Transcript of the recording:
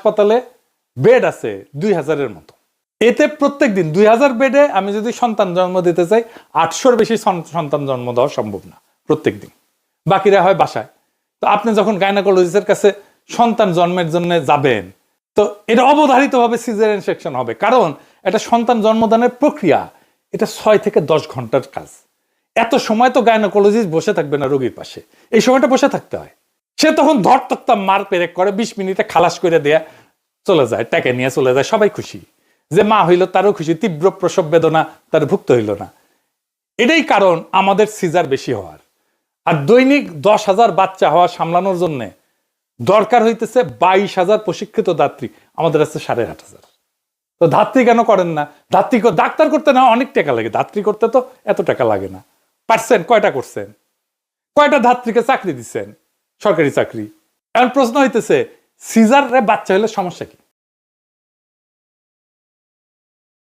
হাসপাতালে বেড আছে দুই হাজারের মতো। এতে প্রত্যেক দিন দুই হাজার বেডে আমি যদি সন্তান জন্ম দিতে চাই, আটশোর বেশি সন্তান জন্ম দেওয়া সম্ভব না প্রত্যেক দিন বাকিরা হয় বাসায়। তো আপনি যখন গাইনাকোলজিস্টের কাছে সন্তান জন্মের জন্য যাবেন, তো এটা অবধারিতভাবে সিজার সেকশন হবে। কারণ এটা সন্তান জন্মদানের প্রক্রিয়া, এটা ছয় থেকে দশ ঘণ্টার কাজ। এত সময় তো গাইনোকোলজিস্ট বসে থাকবে না রোগীর পাশে। এই সময়টা বসে থাকতে হয়। সে তখন ধর তক্তা মার পেরেক করে, বিশ মিনিটে খালাস করে দেয়া চলে যায়, টাকা নিয়ে চলে যায়, সবাই খুশি। যে মা হইল তারও খুশি, তীব্র প্রসব বেদনা তার ভুক্ত হইল না। এটাই কারণ আমাদের সিজার বেশি হওয়ার। আর দৈনিক দশ হাজার বাচ্চা হওয়া সামলানোর জন্য দরকার হইতেছে বাইশ হাজার প্রশিক্ষিত দাত্রী আমাদের আছে সাড়ে আট হাজার। তো ধাত্রী কেন করেন না? ধাত্রী ডাক্তার করতে না অনেক টাকা লাগে, ধাত্রী করতে তো এত টাকা লাগে না। পারছেন, কয়টা করছেন? কয়টা ধাত্রীকে চাকরি দিচ্ছেন সরকারি চাকরি। এখন প্রশ্ন হইতেছে সিজার বাচ্চা হলে সমস্যা কি?